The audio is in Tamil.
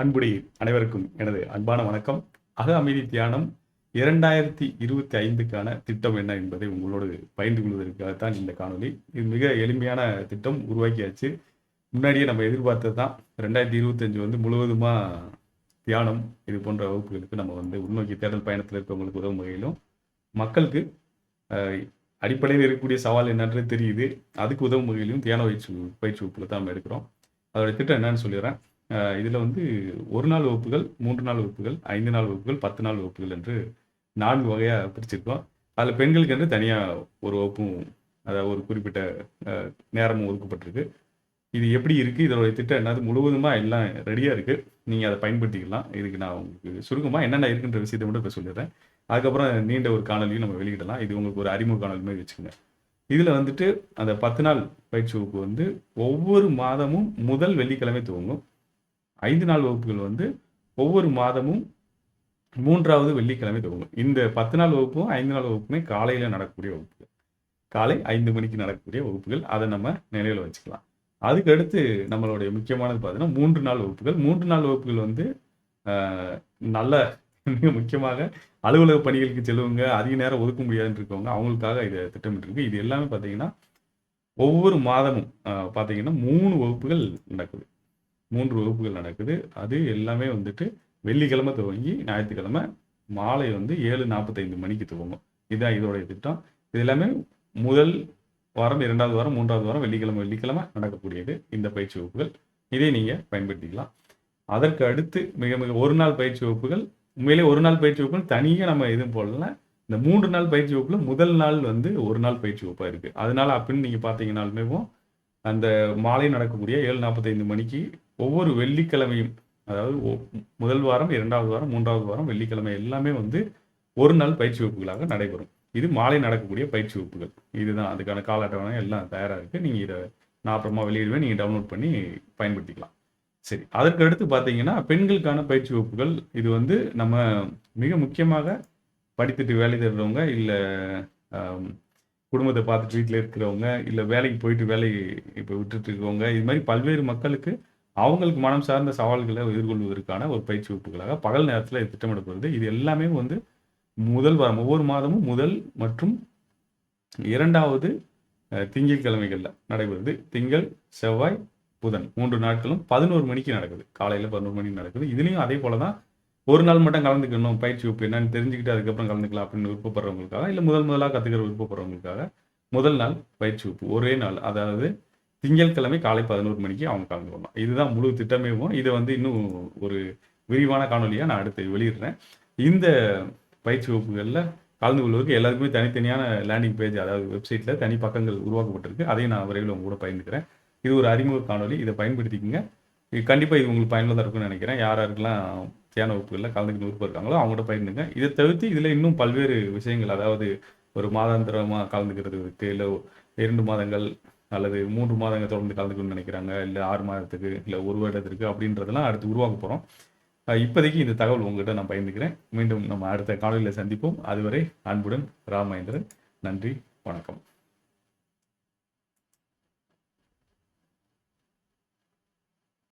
அன்புடி அனைவருக்கும் எனது அன்பான வணக்கம். அக அமைதி தியானம் இரண்டாயிரத்தி இருபத்தி ஐந்துக்கான திட்டம் என்ன என்பதை உங்களோடு பகிர்ந்து கொள்வதற்காகத்தான் இந்த காணொளி. இது மிக எளிமையான திட்டம் உருவாக்கியாச்சு. முன்னாடியே நம்ம எதிர்பார்த்தது தான் ரெண்டாயிரத்தி இருபத்தஞ்சு வந்து முழுவதுமாக தியானம் இது போன்ற வகுப்புகளுக்கு நம்ம வந்து உள்நோக்கி தேடல் பயணத்தில் இருக்கவங்களுக்கு உதவும் வகையிலும் மக்களுக்கு அடிப்படையில் இருக்கக்கூடிய சவால் என்னன்றது தெரியுது. அதுக்கு உதவும் வகையிலும் தியான பயிற்சி பயிற்சி வகுப்புல தான் நம்ம எடுக்கிறோம். அதோட திட்டம் என்னன்னு சொல்லிடுறேன். இதில் வந்து ஒரு நாள் வகுப்புகள் மூன்று நாள் வகுப்புகள் ஐந்து நாள் வகுப்புகள் பத்து நாள் வகுப்புகள் என்று நான்கு வகையாக பிரிச்சிருக்கோம். அதில் பெண்களுக்கு என்று தனியாக ஒரு வகுப்பும் அதாவது ஒரு குறிப்பிட்ட நேரமும் ஒதுக்கப்பட்டிருக்கு. இது எப்படி இருக்குது இதனுடைய திட்டம் என்னது? முழுவதுமாக எல்லாம் ரெடியாக இருக்குது நீங்கள் அதை பயன்படுத்திக்கலாம். இதுக்கு நான் உங்களுக்கு சுருக்கமாக என்னென்ன இருக்குன்ற விஷயத்தை மட்டும் இப்போ சொல்லிடுறேன். அதுக்கப்புறம் நீண்ட ஒரு காணொலியும் நம்ம வெளியிடலாம். இது உங்களுக்கு ஒரு அறிமுக காணொலி மாதிரி வச்சுக்கோங்க. இதில் வந்துட்டு அந்த பத்து நாள் பயிற்சி வகுப்பு வந்து ஒவ்வொரு மாதமும் முதல் வெள்ளிக்கிழமை துவங்கும். ஐந்து நாள் வகுப்புகள் வந்து ஒவ்வொரு மாதமும் மூன்றாவது வெள்ளிக்கிழமை துவங்கும் இந்த பத்து நாள் வகுப்பும் ஐந்து நாள் வகுப்புமே காலையில் நடக்கக்கூடிய வகுப்புகள். காலை ஐந்து மணிக்கு நடக்கக்கூடிய வகுப்புகள். அதை நம்ம நினைவில் வச்சுக்கலாம். அதுக்கு அடுத்து நம்மளுடைய முக்கியமானது பார்த்தீங்கன்னா மூன்று நாள் வகுப்புகள். மூன்று நாள் வகுப்புகள் வந்து நல்ல மிக முக்கியமாக அலுவலக பணிகளுக்கு செல்லுவங்க அதிக நேரம் ஒதுக்க முடியாதுன்னு இருக்கவங்க அவங்களுக்காக இதை திட்டமிட்டிருக்கு. இது எல்லாமே பார்த்தீங்கன்னா ஒவ்வொரு மாதமும் பார்த்தீங்கன்னா மூணு வகுப்புகள் நடக்குது. மூன்று வகுப்புகள் நடக்குது. அது எல்லாமே வந்துட்டு வெள்ளிக்கிழமை துவங்கி ஞாயிற்றுக்கிழமை மாலை வந்து ஏழு நாற்பத்தைந்து மணிக்கு துவங்கும். இதுதான் இதோடைய திட்டம். இது எல்லாமே முதல் வாரம் இரண்டாவது வாரம் மூன்றாவது வாரம் வெள்ளிக்கிழமை வெள்ளிக்கிழமை நடக்கக்கூடியது இந்த பயிற்சி வகுப்புகள். இதை நீங்கள் பயன்படுத்திக்கலாம். அதற்கு அடுத்து மிக மிக ஒரு நாள் பயிற்சி வகுப்புகள். உண்மையிலே ஒரு நாள் பயிற்சி வகுப்புகள் தனியாக நம்ம எதுவும் போடலாம் இந்த மூன்று நாள் பயிற்சி வகுப்பில் முதல் நாள் வந்து ஒரு நாள் பயிற்சி வகுப்பாக இருக்குது அதனால அப்படின்னு நீங்கள் பார்த்தீங்கன்னாலுமே அந்த மாலை நடக்கக்கூடிய ஏழு நாற்பத்தைந்து மணிக்கு ஒவ்வொரு வெள்ளிக்கிழமையும் அதாவது முதல் வாரம் இரண்டாவது வாரம் மூன்றாவது வாரம் வெள்ளிக்கிழமை எல்லாமே வந்து ஒரு நாள் பயிற்சி வகுப்புகளாக நடைபெறும். இது மாலை நடக்கக்கூடிய பயிற்சி வகுப்புகள். இதுதான் அதுக்கான கால அட்டவணை எல்லாம் தயாராக இருக்குது நீங்கள் இதை நான் அப்புறமா வெளியிடுவேன் நீங்கள் டவுன்லோட் பண்ணி பயன்படுத்திக்கலாம். சரி அதற்கு அடுத்து பார்த்தீங்கன்னா பெண்களுக்கான பயிற்சி வகுப்புகள். இது வந்து நம்ம மிக முக்கியமாக படித்துட்டு வேலை தேடுறவங்க இல்லை குடும்பத்தை பார்த்துட்டு வீட்டில் இருக்கிறவங்க இல்லை வேலைக்கு போயிட்டு வேலை இப்போ விட்டுட்டு இருக்கவங்க இது மாதிரி பல்வேறு மக்களுக்கு அவங்களுக்கு மனம் சார்ந்த சவால்களை எதிர்கொள்வதற்கான ஒரு பயிற்சி வகுப்புகளாக பகல் நேரத்தில் இது திட்டமிடப்படுது. இது எல்லாமே வந்து முதல் வாரம் ஒவ்வொரு மாதமும் முதல் மற்றும் இரண்டாவது திங்கட்கிழமைகளில் நடைபெறுது. திங்கள் செவ்வாய் புதன் மூன்று நாட்களும் பதினோரு மணிக்கு நடக்குது. காலையில் பதினோரு மணிக்கு நடக்குது. இதுலேயும் அதே போல தான் ஒரு நாள் மட்டும் கலந்துக்கணும். பயிற்சி வகுப்பு என்னன்னு தெரிஞ்சுக்கிட்டு அதுக்கப்புறம் கலந்துக்கலாம் அப்படின்னு விருப்பப்படுறவங்களுக்காக இல்லை முதல் முதலாக கற்றுக்கிற விருப்பப்படுறவங்களுக்காக முதல் நாள் பயிற்சி வகுப்பு. ஒரே நாள். அதாவது திங்கட்கிழமை காலை பதினோரு மணிக்கு அவங்க கலந்துக்கணும் இதுதான் முழு திட்டமேவும் இதை வந்து இன்னும் ஒரு விரிவான காணொலியாக நான் அடுத்து வெளியிடுறேன். இந்த பயிற்சி வகுப்புகளில் கலந்து கொள்வதற்கு எல்லாருக்குமே தனித்தனியான லேண்டிங் பேஜ் அதாவது வெப்சைட்டில் தனி பக்கங்கள் உருவாக்கப்பட்டிருக்கு. அதையும் நான் விரைவில் உங்க கூட பயந்துக்கிறேன் இது ஒரு அறிமுக காணொலி. இதை பயன்படுத்திக்கங்க. கண்டிப்பாக இது உங்களுக்கு பயனுள்ளதாக இருக்கும்னு நினைக்கிறேன். யார் யாருக்கெல்லாம் தியான வகுப்புகளில் கலந்துக்கணும் விருப்பம் இருக்காங்களோ அவங்கள்ட்ட பயிர்ந்துங்க இதை தவிர்த்து இதில் இன்னும் பல்வேறு விஷயங்கள் அதாவது ஒரு மாதாந்திரமாக கலந்துக்கிறதுக்கு இல்லை இரண்டு மாதங்கள் அல்லது மூன்று மாதங்கள் தொடர்ந்து கலந்துக்கணும்னு நினைக்கிறாங்க இல்லை ஆறு மாதத்துக்கு இல்லை ஒரு வருடத்திற்கு அப்படின்றதெல்லாம் அடுத்து உருவாக்க போகிறோம் இப்போதைக்கு இந்த தகவல் உங்கள்கிட்ட நான் பயந்துக்கிறேன் மீண்டும் நம்ம அடுத்த காலையில் சந்திப்போம். அதுவரை அன்புடன் ராமேந்திரன் நன்றி வணக்கம்.